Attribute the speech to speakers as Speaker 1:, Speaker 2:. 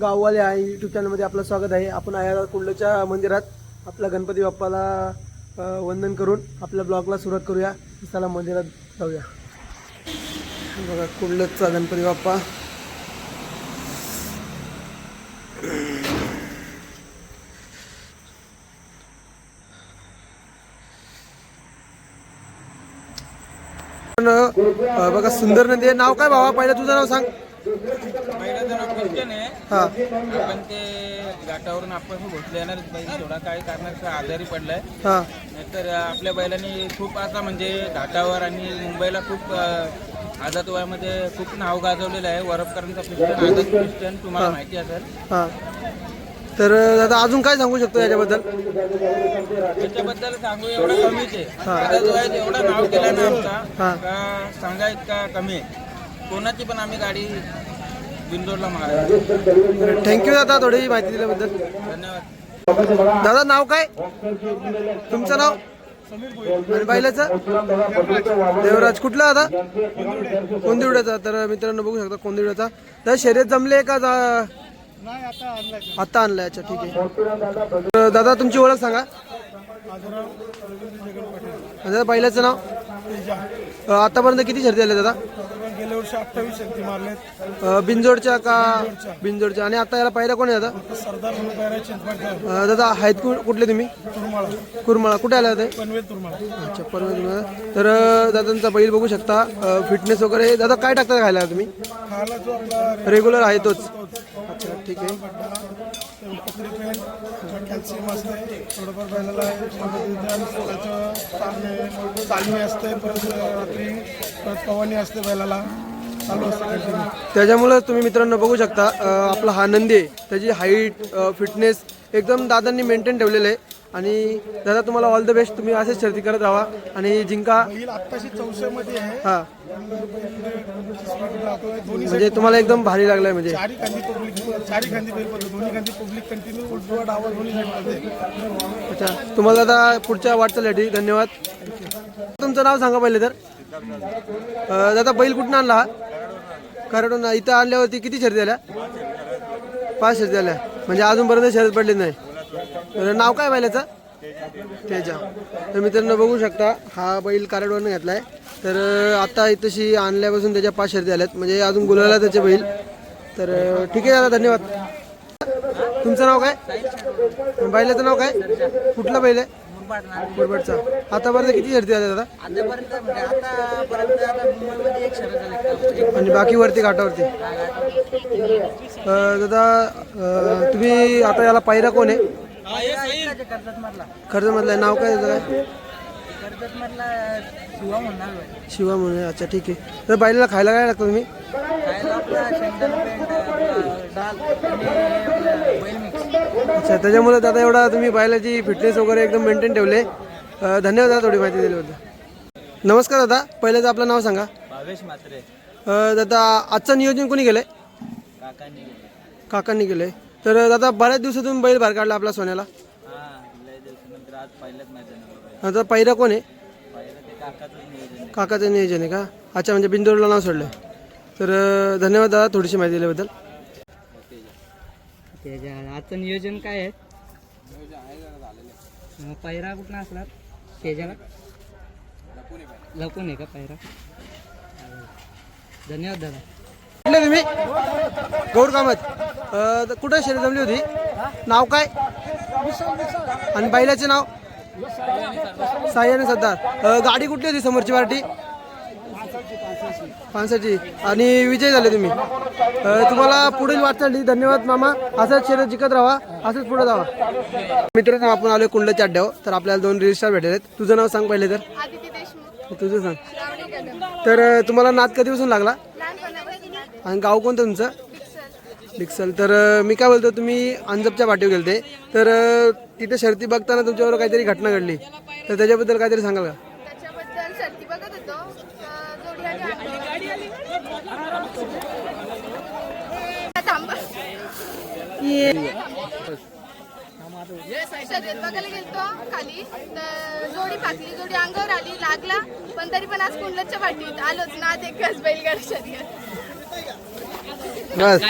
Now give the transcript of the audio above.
Speaker 1: गाववाले आहे युट्यूब चॅनलमध्ये आपलं स्वागत आहे. आपण आया कुंडलच्या मंदिरात आपल्या गणपती बाप्पाला वंदन करून आपल्या ब्लॉगला सुरुवात करूया. चला मंदिरात जाऊया. बघा कुंडलचा गणपती बाप्पा. बघा सुंदर नदी आहे. नाव काय भावा? पहिलं तुझं नाव सांग.
Speaker 2: क्वेश्चन आहे.
Speaker 1: हा.
Speaker 2: आपण ते घाटावरून आपण भोसले येणार बैल. थोडा काही आजारी पडलाय.
Speaker 1: हा.
Speaker 2: नाहीतर आपल्या बैलांनी खूप आता म्हणजे घाटावर आणि मुंबईला खूप आझाद वयामध्ये खूप नाव गाजवलेलं आहे. वरपकरांचा क्रिस्टन आझाद तुम्हाला माहिती असेल.
Speaker 1: तर दादा अजून काय सांगू शकतो याच्याबद्दल?
Speaker 2: त्याच्याबद्दल सांगू एवढं कमीच आहे. एवढं नाव केलं ना. आमचा. का सांगा इतका कमी आहे? कोणाची पण आम्ही गाडी
Speaker 1: थँक्यू दादा थोडी माहिती दिल्याबद्दल.
Speaker 2: धन्यवाद.
Speaker 1: दादा नाव काय? तुमचं नाव? आणि बैलाचं देवराज. कुठला दादा? कोंदिवड्याचा. तर मित्रांनो बघू शकता कोंदिवड्याचा. तर शर्यत जमले का? जा- आता आणलाय. अच्छा ठीक आहे. तर दादा तुमची ओळख सांगा. दादा नाव? आतापर्यंत किती शर्ती आल्या दादा?
Speaker 3: गेल्या वर्षी अठ्ठावीस शक्ती मारलेत.
Speaker 1: अ, बिनजोडच्या का? बिनजोडच्या आणि आता याला पहिला कोण आहे दादा?
Speaker 3: सरदार म्हणून पायऱ्या
Speaker 1: अ, दादा आहेत कु- कुठले तुम्ही?
Speaker 3: तुरमाळा
Speaker 1: कुरमाळा. कुठे आला ते?
Speaker 3: पनवेल तुरमाळा
Speaker 1: अच्छा परवा तर अ, दादांचा बैल बघू शकता. फिटनेस वगैरे. दादा काय टाकता खायला तुम्ही?
Speaker 3: खायला जो आपला
Speaker 1: रेग्युलर आहे तोच. अच्छा ठीक आहे.
Speaker 3: पकडी पेंट कॅल्शियम असते थोडंफार बैलाला त्याचं चालणे तालमी असते परत रात्री परत पवनी असते बैलाला चालू असते
Speaker 1: त्याच्यामुळं तुम्ही मित्रांनो बघू शकता अ, आपला हा नंदी आहे. त्याची हाईट फिटनेस एकदम दादांनी मेंटेन ठेवलेलं आहे. आणि दादा तुम्हाला ऑल द बेस्ट तुम्ही असेच शर्ती करत राहा. आणि जिंका
Speaker 3: बैल आत्ताशी चौशेमध्ये आहे
Speaker 1: हा.
Speaker 3: स्पीड दाखवतोय. दोन्ही
Speaker 1: म्हणजे तुम्हाला एकदम भारी लागलाय म्हणजे.
Speaker 3: चारी खांदी पब्लिक चारी खांदी बैल पडतो दोन्ही खांदी पब्लिक कंटिन्यू उलटवा डावा दोन्ही साईड
Speaker 1: अच्छा तुम्हाला दादा पुढच्या वाटचालीसाठी धन्यवाद. तुमचं नाव सांगा पहिले तर. दादा बैल कुठून आणला हा? इथं आणल्यावरती किती शर्ती आल्या? पाच शर्दी आल्या. म्हणजे अजूनपर्यंत शर्यत पडली नाही. तर नाव काय बैलाचं? तेजा. तर मित्रांनो बघू शकता हा बैल कराडवरनं घेतलाय. तर अ, आता इथंशी आणल्यापासून त्याच्या पाच शर्ती आल्यात. म्हणजे अजून गुलाला त्याचे बैल. तर ठीक आहे दादा धन्यवाद. तुमचं नाव काय? बैलाचं नाव काय? कुठलं बैल आहे? मुरबाडचा. आतापर्यंत किती शर्ती झाल्या दादा? आणि बाकी वरती घाटावरती दादा तुम्ही आता याला पायरा कोण आहे?
Speaker 2: कर्जत मधला
Speaker 1: आहे. नाव काय त्याचं काय
Speaker 2: शिवा
Speaker 1: म्हणून आहे. अच्छा ठीक आहे. तर बैलाला खायला काय लागतं तुम्ही? अच्छा त्याच्यामुळे दादा एवढा तुम्ही बैलाची फिटनेस वगैरे एकदम मेंटेन ठेवले. धन्यवाद दादा थोडी माहिती दिल्याबद्दल. नमस्कार दादा पहिलं तर आपलं नाव सांगा.
Speaker 2: भावेश मात्रे
Speaker 1: दादा आजचं नियोजन कोणी केलंय?
Speaker 2: काकांनी
Speaker 1: काकांनी केलंय. तर दादा बऱ्याच दिवसातून बैल बाहेर काढला आपला सोन्याला.
Speaker 2: पहिल्याच
Speaker 1: आता पहिला कोण आहे? काकाचं नियोजन आहे. का? अच्छा म्हणजे बिंदोडला नाव सोडलं. तर धन्यवाद दादा थोडीशी माहिती दिल्याबद्दल.
Speaker 4: त्याच्या आजचं नियोजन काय आहे? पायरा कुठला असणार? त्याच्याला लपून आहे का पायरा? धन्यवाद दादा.
Speaker 1: कुठले तुम्ही? गौर कामत. कुठं शर्यत जमली होती? नाव काय? आणि बैलाचे नाव? आणि सरदार. गाडी कुठली होती समोरची पार्टी? पानसाची आणि विजय झाले तुम्ही. तुम्हाला पुढील वाटचाली धन्यवाद मामा. असंच शर्यत जिंकत राहा असंच पुढे जावा. मित्रांनो आपण आलो कुंडल्याच्या अड्ड्यावर. तर आपल्याला दोन रील स्टार भेटले आहेत तुझं नाव सांग पहिले तर. तुझं सांग. तर तुम्हाला नाद कधीपासून लागला? आणि गाव कोणतं तुमचं?
Speaker 5: डिक्सल
Speaker 1: तर मी काय बोलतो तुम्ही अंजपच्या पाठीवर गेलते. तर तिथे शर्ती बघताना तुमच्यावर काहीतरी घटना घडली. तर त्याच्याबद्दल काहीतरी सांगाल का
Speaker 5: त्याच्याबद्दल सर्दी बघत होतो अं, जोडी आली आम्ही थांबा शर्यत बघायला गेलतो खाली. तर जोडी फाकली जोडी अंगावर आली लागला. पण तरी पण आज कुंडलच्या पाठीत आलोच ना ते कस बैलगाडी शर्यत.
Speaker 1: बस.